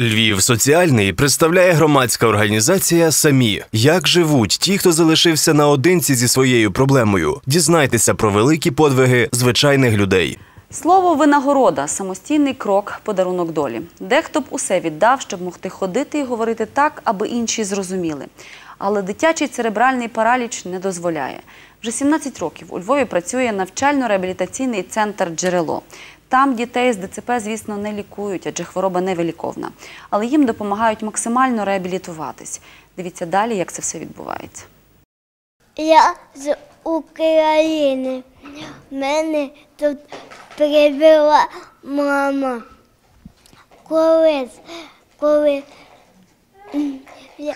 Львів соціальний представляє громадська організація Самі. Як живуть ті, хто залишився наодинці зі своєю проблемою. Дізнайтеся про великі подвиги звичайних людей. Слово винагорода самостійний крок, подарунок долі. Дехто б усе віддав, щоб могти ходити і говорити так, аби інші зрозуміли. Але дитячий церебральний параліч не дозволяє. Вже 17 років у Львові працює навчально-реабілітаційний центр Джерело. Там дітей з ДЦП, звісно, не лікують, адже хвороба невиліковна. Але їм допомагають максимально реабілітуватись. Дивіться далі, як це все відбувається. Я з України. Мене тут привела мама. Колись, коли я,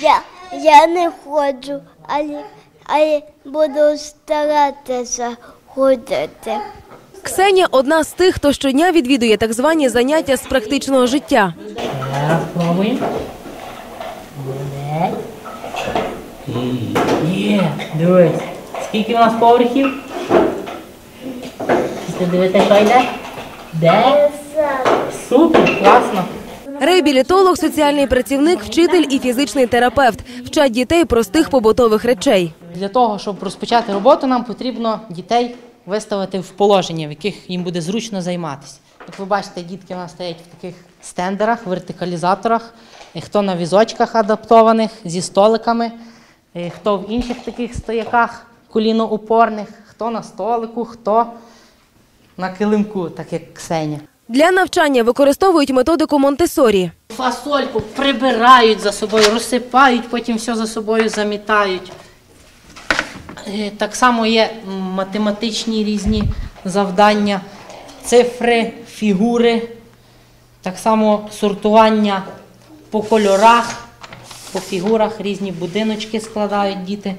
я, я не ходжу, але, але буду старатися ходити. Ксенія одна з тих, хто щодня відвідує так звані заняття з практичного життя. Пробуємо. Є, дивись. Скільки у нас поверхів? Ти дивитися, що йде? Де? Супер, класно. Реабілітолог, соціальний працівник, вчитель і фізичний терапевт вчать дітей простих побутових речей. Для того, щоб розпочати роботу, нам потрібно дітей виставити в положення, в яких їм буде зручно займатися. Як ви бачите, дітки у нас стоять в таких стендерах, вертикалізаторах, хто на візочках адаптованих зі столиками, хто в інших таких стояках коліноупорних, хто на столику, хто на килимку, так як Ксеня. Для навчання використовують методику Монтесорі. Фасольку прибирають за собою, розсипають, потім все за собою замітають. Е, Так само є математичні різні завдання, цифри, фігури, так само сортування по кольорах, по фігурах, різні будиночки складають діти.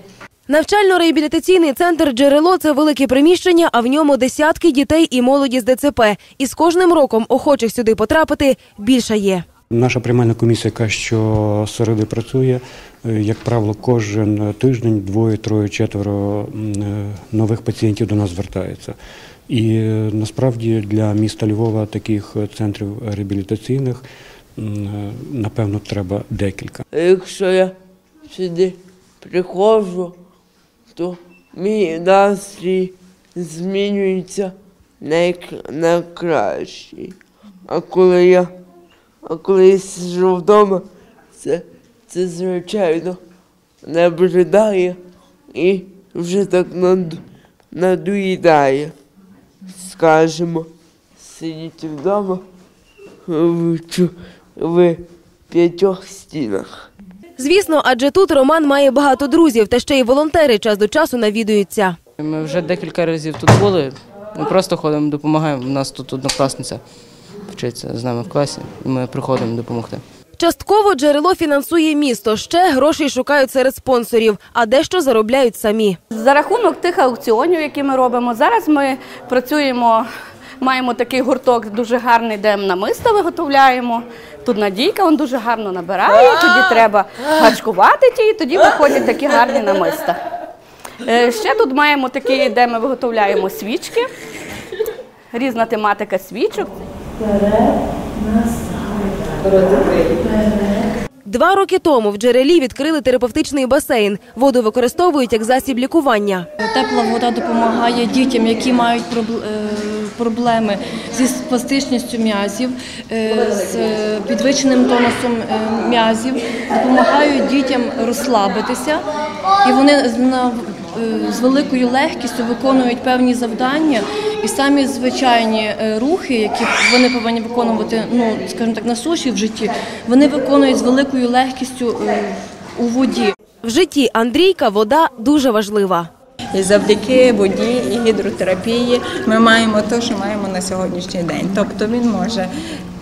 Навчально-реабілітаційний центр Джерело це велике приміщення, а в ньому десятки дітей і молоді з ДЦП. І з кожним роком охочих сюди потрапити більше є. Наша приймальна комісія, яка щосереди працює, е, як правило, кожен тиждень двоє, троє, четверо е, нових пацієнтів до нас звертається. І е, насправді для міста Львова таких центрів реабілітаційних напевно треба декілька. Якщо я сюди приходжу, то мій настрій змінюється на, як- на кращий. А коли я, а коли я сиджу вдома, це, це звичайно набридає і вже так наду, надоїдає. Скажемо, сидіти вдома в, чу- в п'ятьох стінах. Звісно, адже тут Роман має багато друзів, та ще й волонтери час до часу навідуються. Ми вже декілька разів тут були. Ми просто ходимо, допомагаємо. У нас тут однокласниця вчиться з нами в класі, і ми приходимо допомогти. Частково джерело фінансує місто. Ще грошей шукають серед спонсорів, а дещо заробляють самі. За рахунок тих аукціонів, які ми робимо, зараз ми працюємо, маємо такий гурток дуже гарний, де намиста виготовляємо. Тут Надійка він дуже гарно набирає, тоді треба гачкувати ті, і тоді виходять такі гарні намиста. Е, Ще тут маємо такий, де ми виготовляємо свічки, різна тематика свічок. Два роки тому в джерелі відкрили терапевтичний басейн. Воду використовують як засіб лікування. Тепла вода допомагає дітям, які мають е, проблеми зі спастичністю м'язів, е, з е, підвищеним тонусом м'язів, допомагають дітям розслабитися, і вони з- е, з великою легкістю виконують певні завдання, і самі звичайні е, рухи, які вони повинні виконувати, ну скажімо так, на суші в житті, вони виконують з великою легкістю е, у воді. В житті Андрійка вода дуже важлива. І завдяки воді і гідротерапії ми маємо те, що маємо на сьогоднішній день. Тобто він може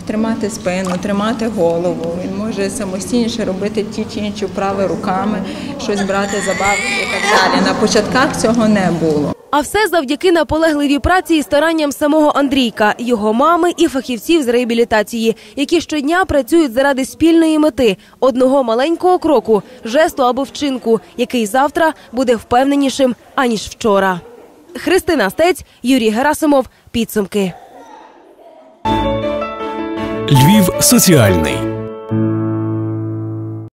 тримати спину, тримати голову, він може самостійніше робити ті чи інші вправи руками, щось брати забавки і так далі. На початках цього не було. А все завдяки наполегливій праці і старанням самого Андрійка, його мами і фахівців з реабілітації, які щодня працюють заради спільної мети одного маленького кроку, жесту або вчинку, який завтра буде впевненішим аніж вчора. Христина Стець, Юрій Герасимов. Підсумки. Львів соціальний.